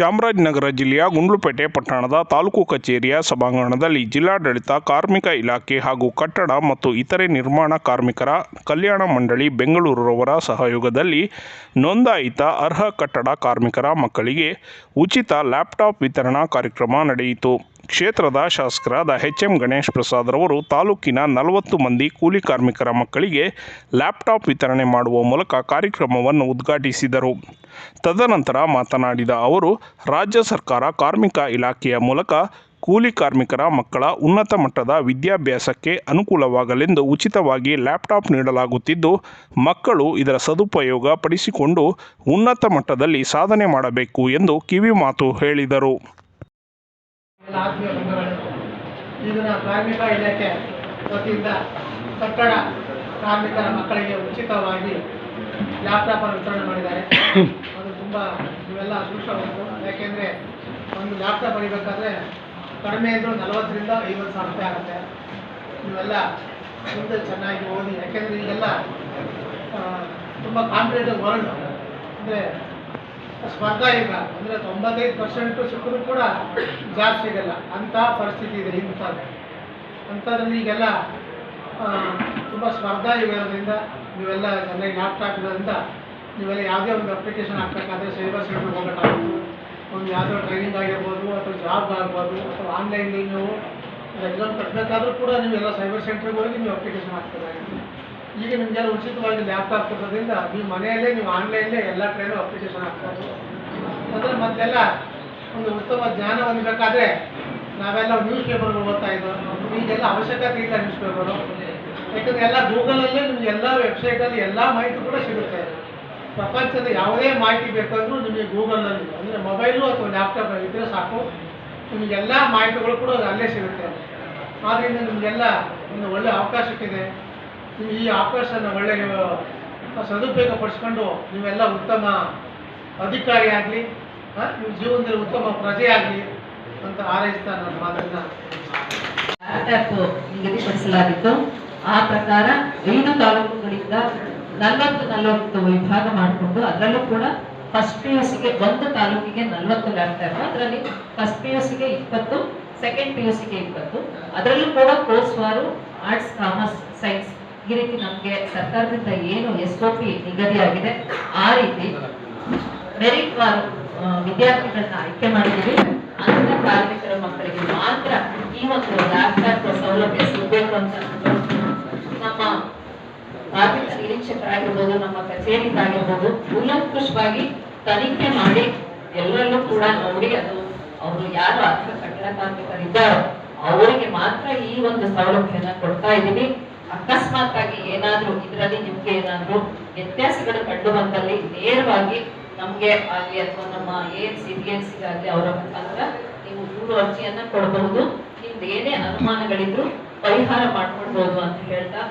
ಚಾಮರಾಜನಗರ ಜಿಲ್ಲೆಯ ಗುಂಡ್ಲುಪೇಟೆ ಪಟ್ಟಣದ ತಾಲೂಕು ಕಚೇರಿಯ ಸಭಾಂಗಣದಲ್ಲಿ ಜಿಲ್ಲಾಡಳಿತ, ಕಾರ್ಮಿಕ ಇಲಾಖೆ ಹಾಗೂ ಕಟ್ಟಡ ಮತ್ತು ಇತರೆ ನಿರ್ಮಾಣ ಕಾರ್ಮಿಕರ ಕಲ್ಯಾಣ ಮಂಡಳಿ ಬೆಂಗಳೂರವರ ಸಹಯೋಗದಲ್ಲಿ ನೋಂದಾಯಿತ ಅರ್ಹ ಕಟ್ಟಡ ಕಾರ್ಮಿಕರ ಮಕ್ಕಳಿಗೆ ಉಚಿತ ಲ್ಯಾಪ್ಟಾಪ್ ವಿತರಣಾ ಕಾರ್ಯಕ್ರಮ ನಡೆಯಿತು. ಕ್ಷೇತ್ರದ ಶಾಸಕರಾದ ಎಚ್ ಎಂ ಗಣೇಶ್ ಪ್ರಸಾದ್ ರವರು ತಾಲೂಕಿನ ನಲವತ್ತು ಮಂದಿ ಕೂಲಿ ಕಾರ್ಮಿಕರ ಮಕ್ಕಳಿಗೆ ಲ್ಯಾಪ್ಟಾಪ್ ವಿತರಣೆ ಮಾಡುವ ಮೂಲಕ ಕಾರ್ಯಕ್ರಮವನ್ನು ಉದ್ಘಾಟಿಸಿದರು. ತದನಂತರ ಮಾತನಾಡಿದ ಅವರು, ರಾಜ್ಯ ಸರ್ಕಾರ ಕಾರ್ಮಿಕ ಇಲಾಖೆಯ ಮೂಲಕ ಕೂಲಿ ಕಾರ್ಮಿಕರ ಮಕ್ಕಳ ಉನ್ನತ ಮಟ್ಟದ ವಿದ್ಯಾಭ್ಯಾಸಕ್ಕೆ ಅನುಕೂಲವಾಗಲೆಂದು ಉಚಿತವಾಗಿ ಲ್ಯಾಪ್ಟಾಪ್ ನೀಡಲಾಗುತ್ತಿದ್ದು, ಮಕ್ಕಳು ಇದರ ಸದುಪಯೋಗ ಪಡಿಸಿಕೊಂಡು ಉನ್ನತ ಮಟ್ಟದಲ್ಲಿ ಸಾಧನೆ ಮಾಡಬೇಕು ಎಂದು ಕಿವಿಮಾತು ಹೇಳಿದರು. ಆತ್ಮೀಯ ಇದನ್ನ ಕಾರ್ಮಿಕ ಇಲಾಖೆ ವತಿಯಿಂದ ಕಟ್ಟಡ ಕಾರ್ಮಿಕರ ಮಕ್ಕಳಿಗೆ ಉಚಿತವಾಗಿ ಲ್ಯಾಪ್ಟಾಪ್ ಅನ್ನು ವಿತರಣೆ ಮಾಡಿದ್ದಾರೆ. ಅದು ತುಂಬ ಇವೆಲ್ಲ ಅದೃಷ್ಟವಾಗಿತ್ತು ಯಾಕೆಂದರೆ ಒಂದು ಲ್ಯಾಪ್ಟಾಪ್ ಪಡಿಬೇಕಾದ್ರೆ ಕಡಿಮೆ ಇದ್ದರೂ ನಲವತ್ತರಿಂದ ಐವತ್ತು ಸಾವಿರ ರೂಪಾಯಿ ಆಗುತ್ತೆ. ಇವೆಲ್ಲ ಮುಂದೆ ಚೆನ್ನಾಗಿ ಓದಿ. ಯಾಕೆಂದರೆ ಈಗೆಲ್ಲ ತುಂಬ ಕಾಂಪಿಟೇಟಿವ್ ವರ್ಲ್ಡ್ ಅಂದರೆ ಸ್ಪರ್ಧಾ ಇಲ್ಲ. ಅಂದರೆ ತೊಂಬತ್ತೈದು ಪರ್ಸೆಂಟು ಸಿಕ್ಕರೂ ಕೂಡ ಜಾಬ್ ಸಿಗಲ್ಲ ಅಂಥ ಪರಿಸ್ಥಿತಿ ಇದೆ ಇಂಥದ್ದು ಅಂಥದ್ರಲ್ಲಿ ಈಗೆಲ್ಲ ತುಂಬ ಸ್ಪರ್ಧಾ ಇರೋದ್ರಿಂದ ನೀವೆಲ್ಲ ಚೆನ್ನಾಗಿ ಲ್ಯಾಪ್ಟಾಪ್ ಇರೋದ್ರಿಂದ ನೀವೆಲ್ಲ ಯಾವುದೇ ಒಂದು ಅಪ್ಲಿಕೇಶನ್ ಹಾಕ್ಬೇಕಾದ್ರೆ ಸೈಬರ್ ಸೆಂಟ್ರಿಗೆ ಹೋಗಬೇಕಾಗುತ್ತೆ. ಒಂದು ಯಾವುದೋ ಟ್ರೈನಿಂಗ್ ಆಗಿರ್ಬೋದು, ಅಥವಾ ಜಾಬ್ ಆಗ್ಬೋದು ಅಥವಾ ಆನ್ಲೈನಲ್ಲಿ ನೀವು ಎಕ್ಸಾಮ್ ಕಟ್ಟಬೇಕಾದ್ರೂ ಕೂಡ ನೀವೆಲ್ಲ ಸೈಬರ್ ಸೆಂಟ್ರಿಗೆ ಹೋಗಿ ನೀವು ಅಪ್ಲಿಕೇಶನ್ ಹಾಕ್ಬೇಕಾಗುತ್ತೆ. ಈಗ ನಿಮ್ಗೆಲ್ಲ ಉಚಿತವಾಗಿ ಲ್ಯಾಪ್ಟಾಪ್ ಕೊಡೋದ್ರಿಂದ ನೀವು ಮನೆಯಲ್ಲೇ, ನೀವು ಆನ್ಲೈನ್ಲೇ ಎಲ್ಲ ಟ್ರೈನು ಅಪ್ಲಿಕೇಶನ್ ಹಾಕ್ಬೋದು. ಅಂದರೆ ಮೊದಲೆಲ್ಲ ಒಂದು ಉತ್ತಮ ಜ್ಞಾನ ಹೊಂದಬೇಕಾದ್ರೆ ನಾವೆಲ್ಲ ನ್ಯೂಸ್ ಪೇಪರ್ಗಳು ಓದ್ತಾ ಇದ್ದೋ ಈಗೆಲ್ಲ ಅವಶ್ಯಕತೆ ಇಲ್ಲ ನ್ಯೂಸ್ ಪೇಪರು ಯಾಕಂದರೆ ಎಲ್ಲ ಗೂಗಲಲ್ಲೇ ನಿಮ್ಗೆ ಎಲ್ಲ ವೆಬ್ಸೈಟಲ್ಲಿ ಎಲ್ಲ ಮಾಹಿತಿ ಕೂಡ ಸಿಗುತ್ತೆ. ಪ್ರಪಂಚದ ಯಾವುದೇ ಮಾಹಿತಿ ಬೇಕಂದ್ರೂ ನಿಮಗೆ ಗೂಗಲ್ನಲ್ಲಿ ಅಂದರೆ ಮೊಬೈಲು ಅಥವಾ ಲ್ಯಾಪ್ಟಾಪ್ ಇದ್ದರೆ ಸಾಕು. ನಿಮಗೆಲ್ಲ ಮಾಹಿತಿಗಳು ಕೂಡ ಅಲ್ಲೇ ಸಿಗುತ್ತೆ. ಆದ್ದರಿಂದ ನಿಮಗೆಲ್ಲ ಒಂದು ಒಳ್ಳೆಯ ಅವಕಾಶಕ್ಕಿದೆ. ಈ ಆಪರೇಷನ್ ಒಳ್ಳೆ ಸದುಪಯೋಗ ಪಡಿಸ್ಕೊಂಡು ನೀವೆಲ್ಲ ಉತ್ತಮ ಅಧಿಕಾರಿ ಆಗಲಿ ನಿಮ್ಮ ಜೀವನದಲ್ಲಿ ಉತ್ತಮ ಪ್ರಜೆ ಆಗಲಿ ಅಂತ ಆರೈಸ್ತಾ ನನ್ನ ಮಾತನ್ನ. ನಿಗದಿಪಡಿಸಲಾಗಿತ್ತು. ಆ ಪ್ರಕಾರ ಐದು ತಾಲೂಕುಗಳಿಂದ ನಲವತ್ತು ನಲವತ್ತು ವಿಭಾಗ ಮಾಡಿಕೊಂಡು ಅದರಲ್ಲೂ ಕೂಡ ಫಸ್ಟ್ ಪಿ ಯು ಸಿಗೆ ಒಂದು ತಾಲೂಕಿಗೆ ನಲವತ್ತು ಲ್ಯಾಪ್ಟಾಪ್ ಅದರಲ್ಲಿ ಫಸ್ಟ್ ಪಿ ಯು ಸಿಗೆ ಇಪ್ಪತ್ತು ಸೆಕೆಂಡ್ ಪಿ ಯು ಸಿಗೆ ಇಪ್ಪತ್ತು. ಅದರಲ್ಲೂ ಕೂಡ ಕೋರ್ಸ್ ವಾರು ಆರ್ಟ್ಸ್ ಕಾಮರ್ಸ್ ಸೈನ್ಸ್ ಈ ರೀತಿ ನಮಗೆ ಸರ್ಕಾರದಿಂದ ಏನು ಎಸ್ ಒ ಪಿ ನಿಗದಿಯಾಗಿದೆ, ಆ ರೀತಿ ಮೆರಿಟ್ ವಾರು ವಿದ್ಯಾರ್ಥಿಗಳನ್ನ ಆಯ್ಕೆ ಮಾಡಿದ್ದೀವಿ. ಅಂತ ಕಾರ್ಮಿಕರ ಮಕ್ಕಳಿಗೆ ಮಾತ್ರ ಈ ಒಂದು ಲ್ಯಾಪ್ಟಾಪ್ ಸೌಲಭ್ಯ ಸಿಗಬೇಕು ಅಂತ ನಮ್ಮ ಕಾರ್ಮಿಕ ನಿರೀಕ್ಷಕರಾಗಿರ್ಬೋದು, ನಮ್ಮ ಕಚೇರಿಗಾಗಿರ್ಬೋದು ಕೂಲಂಕುಷವಾಗಿ ತನಿಖೆ ಮಾಡಿ ಎಲ್ಲರಲ್ಲೂ ಕೂಡ ನೋಡಿ ಅದು ಅವರು ಯಾರು ಅರ್ಥ ಕಟ್ಟಡ ಕಾರ್ಮಿಕರಿದ್ದಾರೋ, ಅವರಿಗೆ ಮಾತ್ರ ಈ ಒಂದು ಸೌಲಭ್ಯನ ಕೊಡ್ತಾ ಇದ್ದೀವಿ. ಅಕಸ್ಮಾತ್ ಆಗಿ ಏನಾದ್ರೂ ಇದರಲ್ಲಿ ನಿಮ್ಗೆ ಏನಾದ್ರೂ ವ್ಯತ್ಯಾಸಗಳು ಕಂಡು ಬಂದಲ್ಲಿ ನೇರವಾಗಿ ನಮ್ಗೆ ಆಗಲಿ ಅಥವಾ ನಮ್ಮ ಏನ್ N C B N C ಆಗಲಿ ಅವರ ಮುಖಾಂತರ ನೀವು ದೂರು ಅರ್ಜಿಯನ್ನ ಕೊಡಬಹುದು. ನಿಮ್ದು ಏನೇ ಅನುಮಾನಗಳಿದ್ರು ಪರಿಹಾರ ಮಾಡ್ಕೊಳ್ಬಹುದು ಅಂತ ಹೇಳ್ತಾ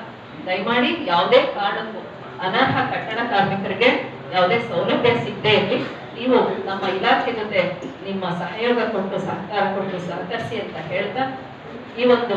ದಯಮಾಡಿ ಯಾವುದೇ ಕಾರಣಕ್ಕೂ ಅನರ್ಹ ಕಟ್ಟಡ ಕಾರ್ಮಿಕರಿಗೆ ಯಾವುದೇ ಸೌಲಭ್ಯ ಸಿಗದೆ ಇರಲಿ. ನೀವು ನಮ್ಮ ಇಲಾಖೆ ಜೊತೆ ನಿಮ್ಮ ಸಹಯೋಗ ಕೊಟ್ಟು ಸಹಕಾರ ಕೊಟ್ಟು ಸಹಕರಿಸಿ ಅಂತ ಹೇಳ್ತಾ ಈ ಒಂದು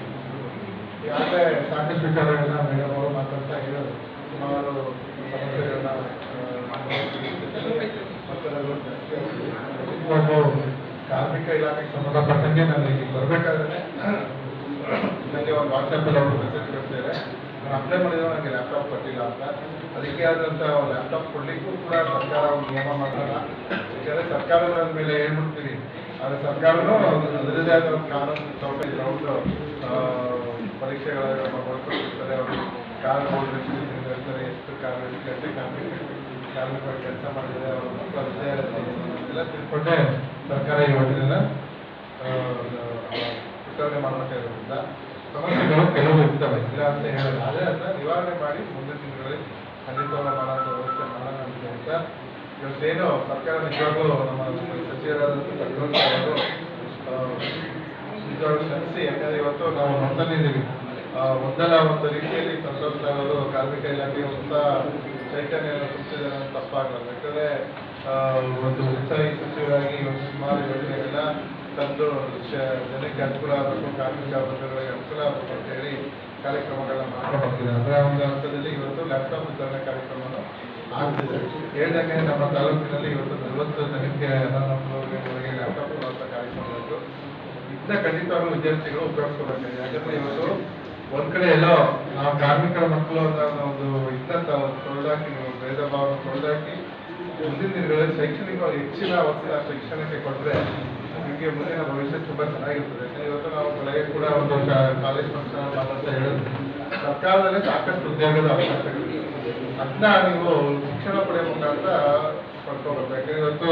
ಈಗಾಗಲೇ ಸಾಕಷ್ಟು ವಿಚಾರಗಳನ್ನ ಮೇಡಮ್ ಅವರು ಮಾತಾಡ್ತಾ ಸುಮಾರು ಸಮಸ್ಯೆಗಳನ್ನ ಕಾರ್ಮಿಕ ಇಲಾಖೆಗೆ ಸಂಬಂಧಪಟ್ಟಂಗೆ ನಾನು ಇಲ್ಲಿ ಬರಬೇಕಾದ್ರೆ ನನಗೆ ಒಂದು ವಾಟ್ಸಪ್ಪಲ್ಲಿ ಅವರು ಮೆಸೇಜ್ ಕಳಿಸಿದ್ದಾರೆ. ನಾನು ಅಪ್ಲೈ ಮಾಡಿದ್ರೆ, ನನಗೆ ಲ್ಯಾಪ್ಟಾಪ್ ಕೊಟ್ಟಿಲ್ಲ ಅಂತ. ಅದಕ್ಕೆ ಆದಂಥ ಲ್ಯಾಪ್ಟಾಪ್ ಕೊಡಲಿಕ್ಕೂ ಕೂಡ ಸರ್ಕಾರ ಒಂದು ನಿಯಮ ಮಾಡಲ್ಲ ಯಾಕೆಂದರೆ ಸರ್ಕಾರದ ಮೇಲೆ ಹೇಳ್ಬಿಡ್ತೀರಿ ಆದರೆ ಸರ್ಕಾರನೂ ಅದರದೇ ಆದ ಕಾನೂನು ಚೌಕಟ್ಟು ರೌಂಡ್ ಪರೀಕ್ಷೆಗಳನ್ನು ಮಾಡ್ಕೊಂಡಿರ್ತಾರೆ ಅವರು ಕಾರ್ ಎಷ್ಟು ಇರ್ತಾರೆ ಎಷ್ಟು ಕಾರ್ ಗಂಟೆ ಕಾರ್ಮಿಕ ಕಾರ್ಮಿಕರು ಕೆಲಸ ಮಾಡಿದರೆ ಅವರು ಮಕ್ಕಳ ವಿದ್ಯಾರ್ಥಿ ಎಲ್ಲ ತಿಳ್ಕೊಂಡೆ ಸರ್ಕಾರ ಈ ಯೋಜನೆನ ವಿತರಣೆ ಮಾಡಬೇಕಾಗಿರೋದ್ರಿಂದ ಸಮಸ್ಯೆಗಳು ಕೆಲವು ಇರ್ತವೆ ಇಲ್ಲ ಅಂತ ಹೇಳಿದ್ರೆ ಅದೇ ಅದನ್ನ ನಿವಾರಣೆ ಮಾಡಿ ಮುಂದಿನ ತಿಂಗಳಲ್ಲಿ ಖಂಡಿತವಾಗಿ ಮಾಡೋಂಥ ವ್ಯವಸ್ಥೆ ಮಾಡೋಣ ಅಂತ ಇವತ್ತೇನು ಸರ್ಕಾರ ನಿಜವಾಗ್ಲೂ ನಮ್ಮ ಸಚಿವರಾದಂಥ ಅವರು ಆ, ನಿಜವಾಗ್ಲೂ ಶ್ರಮಿಸಿ ಯಾಕಂದ್ರೆ ಇವತ್ತು ನಾವು ನೋಡ್ತಾನಿದ್ದೀವಿ ಒಂದಲ್ಲ ಒಂದು ರೀತಿಯಲ್ಲಿ ಸಂತೋಷ್ ಅವರು ಕಾರ್ಮಿಕ ಇಲಾಖೆ ಹೊಸ ಚೈತನ್ಯ ಅಂತ ತಪ್ಪಾಗಲ್ಲ. ಯಾಕಂದ್ರೆ ಒಂದು ಉತ್ಸಾಹಿ ಸಚಿವರಾಗಿ ಇವತ್ತು ಸುಮಾರು ಯೋಜನೆಗಳನ್ನ ತಂದು ಜನಕ್ಕೆ ಅನುಕೂಲ ಆಗಬೇಕು ಕಾರ್ಮಿಕ ವರ್ಗಗಳಿಗೆ ಅನುಕೂಲ ಆಗಬೇಕು ಅಂತ ಹೇಳಿ ಕಾರ್ಯಕ್ರಮಗಳನ್ನ ಮಾಡ್ಕೊಂಡು ಹೋಗ್ತಿದ್ದಾರೆ ಅದರ ಒಂದು ಹಂತದಲ್ಲಿ ಇವತ್ತು ಲ್ಯಾಪ್ಟಾಪ್ ವಿತರಣೆ ಕಾರ್ಯಕ್ರಮವನ್ನು ಆಗ್ತಿದೆ. ಹೇಳ್ದಂಗೆ ನಮ್ಮ ತಾಲೂಕಿನಲ್ಲಿ ಇವತ್ತು ನಲವತ್ತು ಜನಕ್ಕೆ ಲ್ಯಾಪ್ಟಾಪ್ ಇದನ್ನ ಖಂಡಿತವಾಗ್ಲೂ ವಿದ್ಯಾರ್ಥಿಗಳು ಉಪಯೋಗಿಸ್ಕೋಬೇಕಾಗಿದೆ ಯಾಕಂದ್ರೆ ಇವತ್ತು ಒಂದ್ ಕಡೆ ಎಲ್ಲೋ ನಾವು ಕಾರ್ಮಿಕರ ಮಕ್ಕಳು ಅಂತ ಒಂದು ಇದ್ದಂತ ತೊಳೆದಾಕಿ ಭೇದ ಭಾವ ತೊಳೆದಾಕಿ, ಮುಂದಿನ ದಿನಗಳಲ್ಲಿ ಶೈಕ್ಷಣಿಕ ಹೆಚ್ಚಿನ ಒತ್ತಡ ಶಿಕ್ಷಣಕ್ಕೆ ಕೊಟ್ರೆ ನಿಮಗೆ ಮುಂದಿನ ಭವಿಷ್ಯ ತುಂಬಾ ಚೆನ್ನಾಗಿರ್ತದೆ. ಯಾಕಂದ್ರೆ ಇವತ್ತು ನಾವು ಬೆಳಗ್ಗೆ ಕೂಡ ಒಂದು ಕಾಲೇಜ್ ಫಂಕ್ಷನ್ ಅಂತ ಹೇಳೋದು ಸರ್ಕಾರದಲ್ಲಿ ಸಾಕಷ್ಟು ಉದ್ಯೋಗದ ಅವಕಾಶಗಳಿವೆ ಅದನ್ನ ನೀವು ಶಿಕ್ಷಣ ಪಡೆಯಬೇಕಂತ ಪಡ್ಕೋಬೇಕು. ಯಾಕಂದ್ರೆ ಇವತ್ತು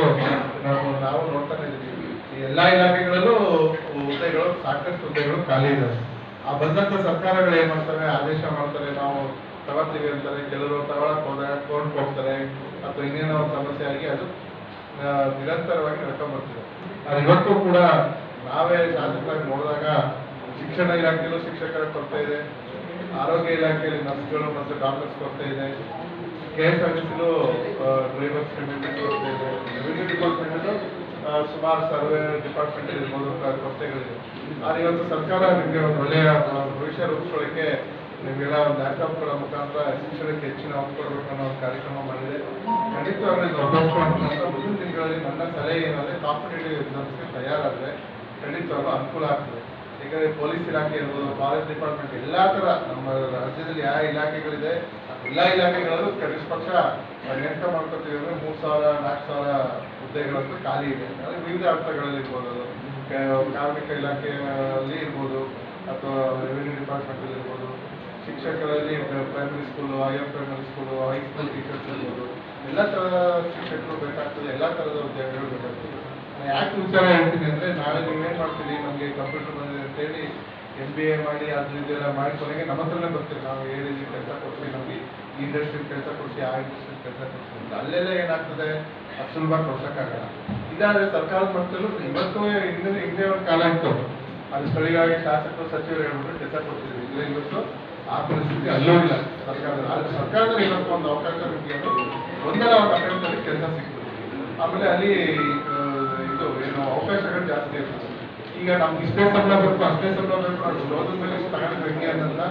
ನಾವು ನಾವು ನೋಡ್ತಾನೆ ಇದ್ದೀವಿ. ಎಲ್ಲಾ ಇಲಾಖೆಗಳಲ್ಲೂ ಹುದ್ದೆಗಳು ಸಾಕಷ್ಟು ಹುದ್ದೆಗಳು ಖಾಲಿ ಇದೆ ಆ ಬಂದಂತ ಸರ್ಕಾರಗಳು ಏನ್ ಮಾಡ್ತಾರೆ? ಆದೇಶ ಮಾಡ್ತಾರೆ, ನಾವು ತಗೋತೀವಿ ಅಂತಾರೆ, ಕೆಲವರು ತಗೊಳಕ್ ಹೋದಾಗ ಕೋರ್ಟ್ ಹೋಗ್ತಾರೆ, ಅಥವಾ ಇನ್ನೇನೋ ಸಮಸ್ಯೆ ಆಗಿ ಅದು ನಿರಂತರವಾಗಿ ನಡ್ಕೊಂಡ್ಬರ್ತೀವಿ ಆದ್ರೆ ಇವತ್ತು ಕೂಡ ನಾವೇ ಶಾಸಕರಾಗಿ ನೋಡಿದಾಗ ಶಿಕ್ಷಣ ಇಲಾಖೆಯಲ್ಲೂ ಶಿಕ್ಷಕರ ಕೊರತೆ ಇದೆ, ಆರೋಗ್ಯ ಇಲಾಖೆಯಲ್ಲಿ ನರ್ಸ್ಗಳು ಮತ್ತು ಡಾಕ್ಟರ್ಸ್ ಕೊರತೆ ಇದೆ, ಕೆ ಎಸ್ ಆರ್ ಟಿ ಕೊರತೆ ಇದೆ ರೆವಿನ್ಯೂ ಡಿಪಾರ್ಟ್ಮೆಂಟಲ್ಲೂ ಸುಮಾರು ಸರ್ವೆ ಡಿಪಾರ್ಟ್ಮೆಂಟ್ ಇರ್ಬೋದು ಸಂಸ್ಥೆಗಳಿದೆ ಆದರೆ ಇವತ್ತು ಸರ್ಕಾರ ನಿಮಗೆ ಒಂದು ಒಳ್ಳೆಯ ಭವಿಷ್ಯ ರೂಪಿಸ್ಕೊಳ್ಳೋಕ್ಕೆ ನಿಮಗೆಲ್ಲ ಒಂದು ಲ್ಯಾಪ್ಟಾಪ್ಗಳ ಮುಖಾಂತರ ಶಿಕ್ಷಣಕ್ಕೆ ಹೆಚ್ಚಿನ ಕೊಡಬೇಕು ಅನ್ನೋ ಒಂದು ಕಾರ್ಯಕ್ರಮ ಮಾಡಿದೆ. ಖಂಡಿತವಾಗ್ಲೂ ಇದು ಮುಂದಿನ ತಿಂಗಳಲ್ಲಿ ನನ್ನ ಸಲಹೆ ಏನಾದರೆ ಕಾಂಪಿಟೇಟಿವ್ ಎಕ್ಸಾಮ್ಸ್ಗೆ ತಯಾರಾದರೆ ಖಂಡಿತವಾಗ್ಲೂ ಅನುಕೂಲ ಆಗ್ತದೆ. ಯಾಕಂದ್ರೆ ಪೊಲೀಸ್ ಇಲಾಖೆ ಇರ್ಬೋದು, ಫಾರೆಸ್ಟ್ ಡಿಪಾರ್ಟ್ಮೆಂಟ್, ಎಲ್ಲಾ ಥರ ನಮ್ಮ ರಾಜ್ಯದಲ್ಲಿ ಯಾವ ಇಲಾಖೆಗಳಿದೆ, ಎಲ್ಲಾ ಇಲಾಖೆಗಳಲ್ಲೂ ಕನಿಷ್ಠ ಪಕ್ಷ ನೇಮಕ ಮಾಡ್ಕೊತೀವಿ. ಅಂದರೆ ಮೂರು ಸಾವಿರ, ನಾಲ್ಕು ಸಾವಿರ ಹುದ್ದೆಗಳಂತೂ ಖಾಲಿ ಇದೆ. ಅಂದ್ರೆ ವಿವಿಧ ಅರ್ಥಗಳಲ್ಲಿ ಇರ್ಬೋದು. ಕಾರ್ಮಿಕ ಇಲಾಖೆಯಲ್ಲಿ ಇರ್ಬೋದು, ಅಥವಾ ರೆವಿನ್ಯೂ ಡಿಪಾರ್ಟ್ಮೆಂಟಲ್ಲಿ ಇರ್ಬೋದು, ಶಿಕ್ಷಕರಲ್ಲಿ primary school higher primary school high school teachers ಇರ್ಬೋದು. ಎಲ್ಲ ಥರದ ಶಿಕ್ಷಕರು ಬೇಕಾಗ್ತದೆ, ಎಲ್ಲ ಥರದ ಉದ್ಯೋಗಗಳು ಬೇಕಾಗ್ತದೆ. ಯಾಕೆ ವಿಚಾರ ಹೇಳ್ತೀನಿ ಅಂದ್ರೆ ನಾಳೆ ನೀವೇನ್ ಮಾಡ್ತೀರಿ? ನಮಗೆ ಕಂಪ್ಯೂಟರ್ ಬಂದಿದೆ ಅಂತ ಹೇಳಿ ಎಂ ಬಿ ಎ ಮಾಡಿ ಅದು ಇದೆಲ್ಲ ಮಾಡಿ ಕೊನೆಗೆ ನಮ್ಮ ಹತ್ರನೇ ಬರ್ತೀವಿ ನಾವು ಹೇಳಿದ್ವಿ ಕೆಲಸ ಕೊಡ್ತೀವಿ ನಮಗೆ. ಈ ಇಂಡಸ್ಟ್ರಿ ಕೆಲಸ ಕೊಡ್ತೀವಿ ಆ ಇಂಡಸ್ಟ್ರಿ ಕೆಲಸ ಕೊಡ್ತೀವಿ ಅಂತ. ಅಲ್ಲೆಲ್ಲ ಏನಾಗ್ತದೆ? ಅದು ಸುಲಭ ಕೊಡ್ಸೋಕ್ಕಾಗಲ್ಲ. ಇದಾದ್ರೆ ಸರ್ಕಾರದ ಮಟ್ಟದಲ್ಲೂ ಇವತ್ತು ಹಿಂದೆ ಹಿಂದೆ ಒಂದು ಕಾಲ ಇತ್ತು. ಅದು ಸ್ಥಳೀಯವಾಗಿ ಶಾಸಕರು, ಸಚಿವರು ಹೇಳ್ಬಿಟ್ಟು ಕೆಲಸ ಕೊಡ್ತೀವಿ ಇಲ್ಲ ಇವತ್ತು ಆ ಪರಿಸ್ಥಿತಿ ಅಲ್ಲೂ ಇಲ್ಲ. ಸರ್ಕಾರದಲ್ಲಿ ಆದ್ರೆ ಸರ್ಕಾರದಲ್ಲಿ ಇವತ್ತು ಒಂದು ಅವಕಾಶ ನಿಮಗೆ ಒಂದಲ್ಲ ಒಂದು ಅಟೆಂಪ್ಟಲ್ಲಿ ಕೆಲಸ ಸಿಗ್ತದೆ ಆಮೇಲೆ ಅಲ್ಲಿ ಅವಕಾಶಗಳು ಜಾಸ್ತಿ ಇರ್ತದೆ. ಈಗ ನಮ್ಗೆ ಇಷ್ಟೇ ಸಂಬಳ ಬೇಕು, ಅಷ್ಟೇ ಸಂಬಳ ಬೇಕು ಅದು ಓದಿದ ಮೇಲೆ ತಗೊಂಡು ಅನ್ನೋದನ್ನ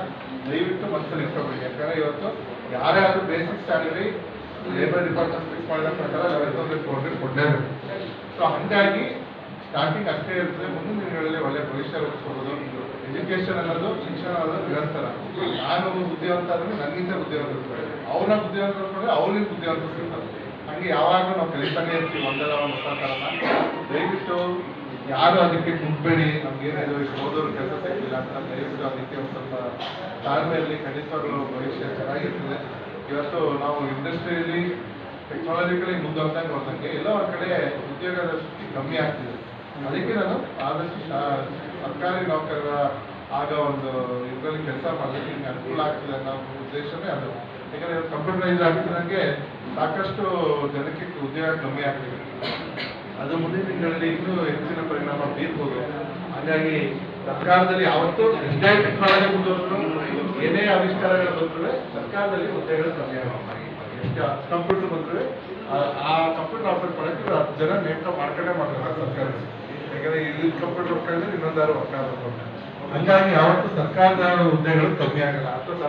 ದಯವಿಟ್ಟು ಮನಸ್ಸಲ್ಲಿ ಇಟ್ಕೊಬೇಡಿ. ಯಾಕಂದ್ರೆ ಇವತ್ತು ಯಾರೇ ಆದ್ರೂ basic salary labour department fix ಮಾಡಿದ ಪ್ರಕಾರ eleven thousand four hundred so ಹಂಗಾಗಿ ಸ್ಟಾರ್ಟಿಂಗ್ ಅಷ್ಟೇ ಇರ್ತದೆ. ಮುಂದಿನ ದಿನಗಳಲ್ಲಿ ಒಳ್ಳೆ ಭವಿಷ್ಯ ರೂಪಿಸ್ಕೊಬೋದು. ಎಜುಕೇಶನ್ ಅನ್ನೋದು, ಶಿಕ್ಷಣ ಅನ್ನೋದು ನಿರಂತರ. ನಾನು ಬುದ್ಧಿವಂತ ಆದ್ರೆ ನನ್ನಿಂದ ಬುದ್ಧಿವಂತ ಅವ್ರನ್ನ ಬುದ್ಧಿವಂತ ಅವ್ರಿಗೆ ಬುದ್ಧಿವಂತ ಹಂಗೆ ಯಾವಾಗಲೂ ನಾವು ಕಲಿತಾನೆ ಇರ್ತೀವಿ ಒಂದಲ್ಲ ಒಂದು ಹೊಸ ಥರನ ದಯವಿಟ್ಟು ಯಾರು ಅದಕ್ಕೆ ಮುಗ್ಬೇಡಿ ನಮ್ಗೇನಿದೆ ಇಷ್ಟು ಓದೋರು ಕೆಲಸ ಸಿಗ್ಲಿಲ್ಲ ಅಂತ ದಯವಿಟ್ಟು ಅದಕ್ಕೆ ಒಂದು ಸ್ವಲ್ಪ ತಾಳ್ಮೆಯಲ್ಲಿ ಖಂಡಿತವಾಗ್ಲೂ ಭವಿಷ್ಯ ಚೆನ್ನಾಗಿರ್ತದೆ. ಇವತ್ತು ನಾವು ಇಂಡಸ್ಟ್ರಿಯಲ್ಲಿ ಟೆಕ್ನಾಲಜಿಕಲಿ ಮುಂದುವರೆದಂಗೆ ಹೋದಂಗೆ ಎಲ್ಲ ಕಡೆ ಉದ್ಯೋಗದ ಕಮ್ಮಿ ಆಗ್ತಿದೆ. ಅದಕ್ಕೆ ನಾನು ಆದಷ್ಟು ಸರ್ಕಾರಿ ನೌಕರರ ಆಗ ಒಂದು ಇದರಲ್ಲಿ ಕೆಲಸ ಮಾಡೋದಕ್ಕೆ ನಿಮ್ಗೆ ಅನುಕೂಲ ಆಗ್ತದೆ ಅನ್ನೋ ಉದ್ದೇಶವೇ ಅದು. ಯಾಕಂದ್ರೆ ಕಂಪ್ಯೂಟರೈಸ್ ಆಗ್ತಿದಂಗೆ ಸಾಕಷ್ಟು ಜನಕ್ಕೆ ಉದ್ಯೋಗ ಕಮ್ಮಿ ಆಗ್ತಿದೆ. ಅದು ಮುಂದಿನ ತಿಂಗಳಲ್ಲಿ ಇನ್ನೂ ಹೆಚ್ಚಿನ ಪರಿಣಾಮ ಬೀರ್ಬೋದು. ಹಾಗಾಗಿ ಸರ್ಕಾರದಲ್ಲಿ ಯಾವತ್ತೂ ಎಷ್ಟೇ ಟೆಕ್ನಾಲಜಿ ಮುಂದುವರೆದ್ರು ಏನೇ ಆವಿಷ್ಕಾರಗಳು ಬಂದ್ರೆ ಸರ್ಕಾರದಲ್ಲಿ ಹುದ್ದೆಗಳು ಕಮ್ಮಿ ಆಗುತ್ತೆ ಕಂಪ್ಯೂಟರ್ ಬಂದರೆ ಆ- ಆ ಕಂಪ್ಯೂಟರ್ ಆಪರೇಟ್ ಮಾಡಕ್ಕೆ ಹತ್ತು ಜನ ನೇಮಕ ಮಾಡ್ಕೊಂಡೇ ಮಾಡ್ತಾರೆ ಸರ್ಕಾರ. ಯಾಕಂದ್ರೆ ಇಲ್ಲಿ ಕಂಪ್ಯೂಟರ್ ವರ್ಕ್ ಆಗಿದ್ರೆ ಇನ್ನೊಂದಾರು ವರ್ಕ್ ಆಗಬೇಕು ಹಂಗಾಗಿ ಯಾವತ್ತೂ ಸರ್ಕಾರದ ಹುದ್ದೆಗಳು ಕಮ್ಮಿ ಆಗಲ್ಲ. ಅಥವಾ